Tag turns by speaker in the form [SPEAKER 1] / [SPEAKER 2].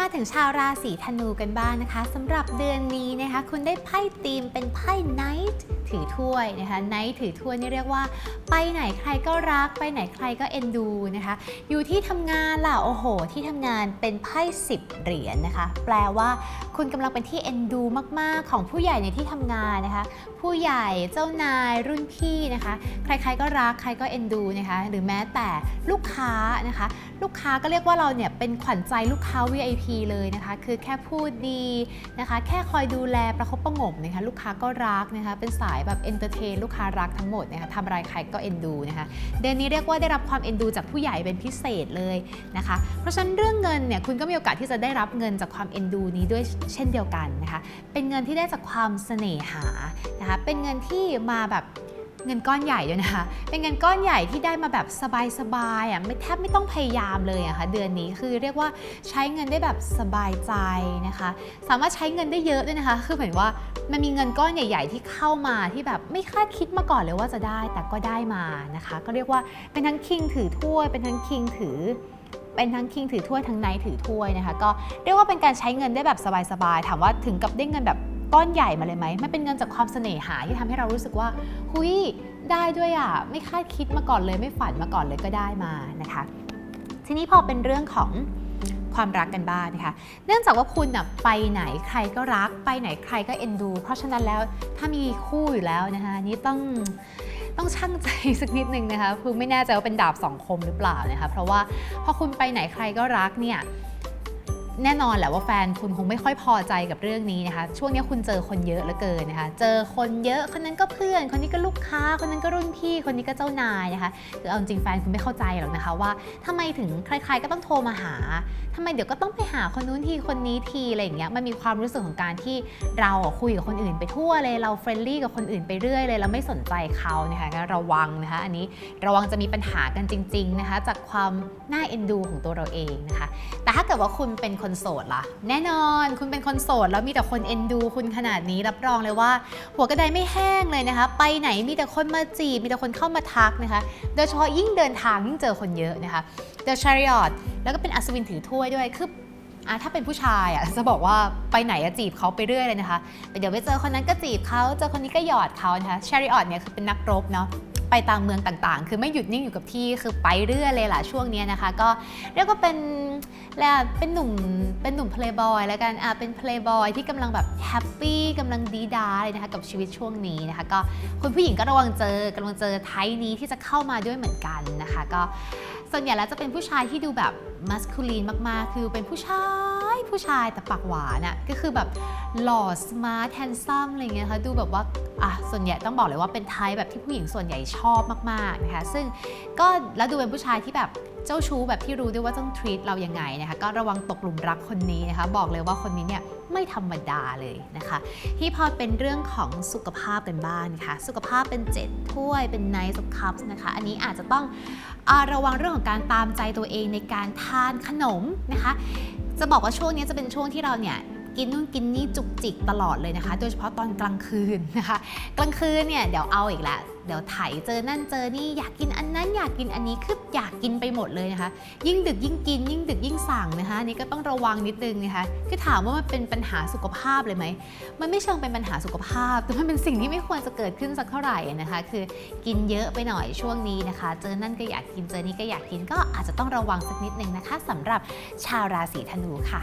[SPEAKER 1] มาถึงชาวราศีธนูกันบ้างนะคะสำหรับเดือนนี้นะคะ คุณได้ไพ่ตีมเป็นไพ่ Knight ถือถ้วยนะคะ Knight ถือถ้วยนี่เรียกว่า ไปไหนใครก็รัก ไปไหนใครก็เอ็นดูนะคะ อยู่ที่ทำงานล่ะโอ้โห ที่ทำงานเป็นไพ่10เหรียญนะคะ แปลว่าคุณกำลังเป็นที่เอ็นดูมาก ๆ ของผู้ใหญ่ในที่ทำงานนะคะ ผู้ใหญ่เจ้านายรุ่นพี่นะคะ ใครๆก็รักใครก็เอ็นดูนะคะหรือแม้แต่ลูกค้านะคะ ลูกค้าก็เรียกว่าเราเนี่ยเป็นขวัญใจลูกค้า VIP เลยนะคะ คือแค่พูดดีนะคะ แค่คอยดูแลประคบประงมนะคะ ลูกค้าก็รักนะคะ เป็นสายแบบเอนเตอร์เทนลูกค้ารักทั้งหมดนะคะทำอะไรใครก็เอ็นดูนะคะเดือนนี้เรียกว่าได้รับความเอ็นดูจากผู้ใหญ่เป็นพิเศษเลยนะคะ เพราะฉะนั้นเรื่องเงินเนี่ยคุณก็มีโอกาสที่จะได้รับเงินจากความเอ็นดูนี้ด้วยเช่นเดียวกันนะคะ เป็นเงินที่ได้จากความเสน่หานะคะ เป็นเงินที่มาแบบ เงินก้อนใหญ่ด้วยนะคะ เป็นเงินก้อนใหญ่ที่ได้มาแบบสบายๆอะไม่แทบไม่ต้องพยายามเลยอะค่ะเดือนนี้คือเรียกว่าใช้เงินได้แบบสบายใจนะคะ สามารถใช้เงินได้เยอะด้วยนะคะ คือเหมือนว่ามันมีเงินก้อนใหญ่ ๆ ที่เข้ามาที่แบบไม่คาดคิดมาก่อนเลยว่าจะได้แต่ก็ได้มานะคะ ก็เรียกว่าเป็นทั้งคิงถือถ้วยเป็นทั้งคิงถือเป็นทั้งคิงถือถ้วยทั้งไนท์ถือถ้วยนะคะ ก็เรียกว่าเป็นการใช้เงินได้แบบสบายๆถามว่าถึงกับได้เงินแบบ ก้อนใหญ่มาเลยไหมมันเป็นเงินจากความเสน่หาที่ทำให้เรารู้สึกว่า หุยได้ด้วยอะ ไม่คาดคิดมาก่อนเลย ไม่ฝันมาก่อนเลยก็ได้มานะคะ ทีนี้พอเป็นเรื่องของความรักกันบ้างนะคะ เนื่องจากว่าคุณน่ะไปไหนใครก็รัก ไปไหนใครก็เอ็นดู เพราะฉะนั้นแล้วถ้ามีคู่อยู่แล้วนะคะนี่ต้องต้องช่างใจสักนิดนึงนะคะคือไม่แน่ใจว่าเป็นดาบสองคมหรือเปล่านะคะ เพราะว่าพอคุณไปไหนใครก็รักเนี่ย แน่นอนแหละว่าแฟนคุณคงไม่ค่อยพอใจกับเรื่องนี้นะคะ ช่วงนี้คุณเจอคนเยอะเหลือเกินนะคะ เจอคนเยอะคนนั้นก็เพื่อน คนนี้ก็ลูกค้า คนนั้นก็รุ่นพี่คนนี้ก็เจ้านายนะคะคือเอาจริงแฟนคุณไม่เข้าใจหรอกนะคะว่าทำไมถึงใคร ๆ ก็ต้องโทรมาหาทำไมเดี๋ยวก็ต้องไปหาคนนู้นทีคนนี้ทีอะไรอย่างเงี้ยมันมีความรู้สึกของการที่เราคุยกับคนอื่นไปทั่วเลยเราเฟรนลี่กับคนอื่นไปเรื่อยเลยเราไม่สนใจเขานะคะงั้นระวังนะคะ อันนี้ระวังจะมีปัญหากันจริง ๆนะคะ จากความน่าเอ็นดูของตัวเราเองนะคะ แต่ถ้าเกิดว่าคุณเป็นคนโสดล่ะ แน่นอนคุณเป็นคนโสดแล้วมีแต่คนเอ็นดู คุณขนาดนี้รับรองเลยว่า หัวกระไดไม่แห้งเลยนะคะ ไปไหนมีแต่คนมาจีบ มีแต่คนเข้ามาทักนะคะ โดยเฉพาะยิ่งเดินทางยิ่งเจอคนเยอะนะคะ The Chariot แล้วก็เป็นอัศวินถือถ้วยด้วยคืออะถ้าเป็นผู้ชายอะจะบอกว่าไปไหนอะจีบเขาไปเรื่อยเลยนะคะเดี๋ยวไปเจอคนนั้นก็จีบเขาเจอคนนี้ก็หยอดเขานะคะ Chariot เนี่ยคือเป็นนักรบเนาะ ไปตามเมืองต่างๆ คือไม่หยุดนิ่งอยู่กับที่คือไปเรื่อยเลยล่ะช่วงนี้นะคะ ก็เรียกว่าเป็นแล้วเป็นหนุ่มเป็นหนุ่มเพลย์บอยแล้วกันอะเป็นเพลย์บอยที่กำลังแบบแฮปปี้กำลังดีดาเลยนะคะกับชีวิตช่วงนี้นะคะก็คุณผู้หญิงก็ระวังเจอกำลังเจอไทป์นี้ที่จะเข้ามาด้วยเหมือนกันนะคะ ก็ส่วนใหญ่แล้วจะเป็นผู้ชายที่ดูแบบ มัสคูลีนมากๆ คือเป็นผู้ชายผู้ชายแต่ปากหวานอะก็คือแบบหล่อสมาร์ทแฮนซัมอะไรเงี้ยคะดูแบบว่าอะส่วนใหญ่ต้องบอกเลยว่าเป็นไทป์แบบที่ผู้หญิงส่วนใหญ่ชอบมากๆนะคะซึ่งก็แล้วดูเป็นผู้ชายที่แบบ เจ้าชู้แบบที่รู้ด้วยว่าต้อง treat เรายังไงนะคะก็ระวังตกหลุมรักคนนี้นะคะบอกเลยว่าคนนี้เนี่ยไม่ธรรมดาเลยนะคะ ที่พอเป็นเรื่องของสุขภาพกันบ้างค่ะ สุขภาพเป็น 7 ถ้วยเป็น Knight of Cups นะคะ อันนี้อาจจะต้องอระวังเรื่องของการตามใจตัวเองในการทานขนมนะคะ จะบอกว่าช่วงนี้จะเป็นช่วงที่เราเนี่ย กินนู่นกินนี่จุกจิกตลอดเลยนะคะ โดยเฉพาะตอนกลางคืนนะคะ กลางคืนเนี่ยเดี๋ยวเอาอีกแล้วเดี๋ยวไถเจอนั่นเจอนี่อยากกินอันนั้นอยากกินอันนี้คืออยากกินไปหมดเลยนะคะ ยิ่งดึกยิ่งกิน ยิ่งดึกยิ่งสั่งนะคะนี่ก็ต้องระวังนิดนึงนะคะคือถามว่ามันเป็นปัญหาสุขภาพเลยไหมมันไม่เชิงเป็นปัญหาสุขภาพ แต่มันเป็นสิ่งที่ไม่ควรจะเกิดขึ้นสักเท่าไหร่นะคะ คือกินเยอะไปหน่อยช่วงนี้นะคะ เจอนั่นก็อยากกินเจอนี่ก็อยากกินก็อาจจะต้องระวังสักนิดนึงนะคะสำหรับชาวราศีธนูค่ะ